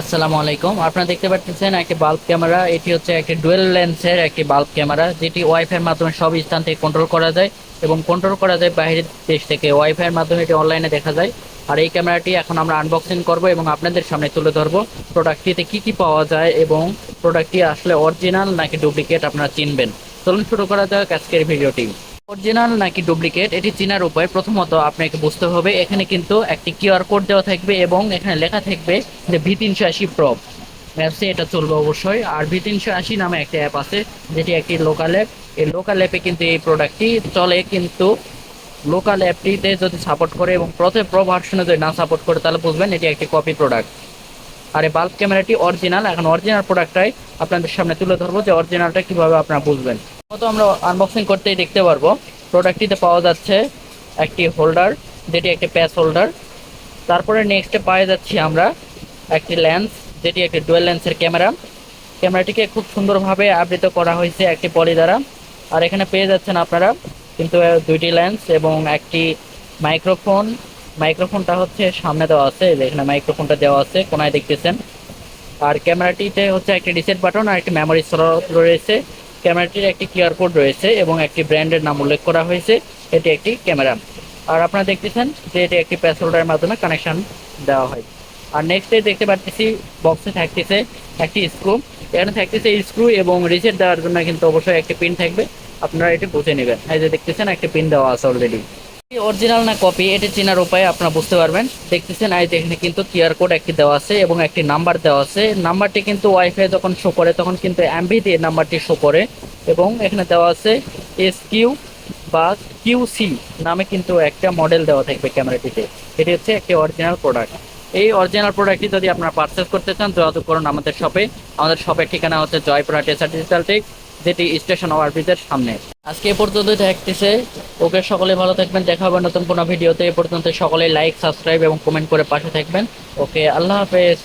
আসসালামু আলাইকুম। আপনারা দেখতে পাচ্ছেন একটি বাল্ব ক্যামেরা এটি হচ্ছে একটি ডুয়েল লেন্সের একটি বাল্ব ক্যামেরা যেটি ওয়াইফাইয়ের মাধ্যমে সব স্থান থেকে কন্ট্রোল করা যায় এবং কন্ট্রোল করা যায় বাইরের দেশ থেকে। ওয়াইফাইয়ের মাধ্যমে এটি অনলাইনে দেখা যায়। আর এই ক্যামেরাটি এখন আমরা আনবক্সিং করব এবং আপনাদের সামনে তুলে ধরবো প্রোডাক্টটিতে কি কি পাওয়া যায় এবং প্রোডাক্টটি আসলে অরিজিনাল নাকি ডুপ্লিকেট আপনারা চিনবেন। চলুন শুরু করা যাক আজকের ভিডিওটি অরিজিনাল নাকি ডুপ্লিকেট এটি চেনার উপায়। প্রথমত আপনাকে বুঝতে হবে, এখানে কিন্তু একটি কিউআর কোড দেওয়া থাকবে এবং এখানে লেখা থাকবে যে ভি তিনশো আশি প্রব অ্যাপসে এটা চলবে অবশ্যই। আর ভি তিনশো আশি নামে একটা অ্যাপ আছে, যেটি একটি লোকাল অ্যাপ এই লোকাল অ্যাপে কিন্তু এই প্রোডাক্টটি চলে কিন্তু লোকাল অ্যাপটিতে যদি সাপোর্ট করে এবং প্রথমে প্রো ভার্সনে যদি না সাপোর্ট করে, তাহলে বুঝবেন এটি একটি কপি প্রোডাক্ট আর এই বাল্ব ক্যামেরাটি অরিজিনাল এখন অরিজিনাল প্রোডাক্টটাই আপনাদের সামনে তুলে ধরবো যে অরিজিনালটা কীভাবে আপনারা বুঝবেন। তো আমরা আনবক্সিং করতেই দেখতে পারব। প্রোডাক্টটিতে পাওয়া যাচ্ছে একটি হোল্ডার যেটি একটি প্যাচ হোল্ডার তারপরে নেক্সটে পাওয়া যাচ্ছি আমরা একটি লেন্স যেটি একটি ডুয়েল লেন্সের ক্যামেরা ক্যামেরাটিকে খুব সুন্দরভাবে আবৃত করা হয়েছে একটি পলি দ্বারা। আর এখানে পেয়ে যাচ্ছেন আপনারা কিন্তু দুইটি লেন্স এবং একটি মাইক্রোফোন মাইক্রোফোনটা হচ্ছে সামনে দেওয়া আছে এখানে মাইক্রোফোনটা দেওয়া আছে, কোনায় দেখতেছেন। আর ক্যামেরাটিতে হচ্ছে একটি রিসেট বাটন আর একটি মেমোরি স্লট রয়েছে। ক্যামেরাটির একটি কিউআর কোড রয়েছে এবং একটি ব্র্যান্ডের নাম উল্লেখ করা হয়েছে। এটি একটি ক্যামেরা। আর আপনারা দেখতেছেন যে এটি একটি প্যাস হোল্ডারের মাধ্যমে কানেকশন দেওয়া হয়। আর নেক্সট নেক্সটে দেখতে পাচ্ছি বক্সে থাকতেছে একটি স্ক্রু এখানে থাকতেছে স্ক্রু এবং রিসেট দেওয়ার জন্য কিন্তু অবশ্যই একটি পিন থাকবে। আপনারা এটি বুঝে নেবেন। এই যে দেখতেছেন, একটি পিন দেওয়া আছে অলরেডি অরিজিনাল না কপি এটি চেনার উপায় আপনারা বুঝতে পারবেন। দেখতেছেন যে এখানে কিন্তু কিউআর কোড একটি দেওয়া আছে এবং একটি নাম্বার দেওয়া আছে। নাম্বারটি কিন্তু ওয়াইফাই যখন শো করে, তখন কিন্তু এমবি দিয়ে নাম্বারটি শো করে এবং এখানে দেওয়া আছে এস কিউ বা কিউসি নামে কিন্তু একটা মডেল দেওয়া থাকবে ক্যামেরাটিতে এটি হচ্ছে একটি অরিজিনাল প্রোডাক্ট এই অরিজিনাল প্রোডাক্টটি যদি আপনারা পারচেস করতে চান, যোগাযোগ করুন আমাদের শপে আমাদের শপের ঠিকানা হচ্ছে জয়পুরা টেসার ডিজিটাল টেক যেটি স্টেশন ওভারব্রিজের সামনে। আজকে এ পর্যন্ত থাকতেছে। ওকে সকলে ভালো থাকবেন, দেখা হবে নতুন কোনো ভিডিওতে। এ পর্যন্ত সকলে লাইক সাবস্ক্রাইব এবং কমেন্ট করে পাশে থাকবেন। ওকে, আল্লাহ হাফেজ।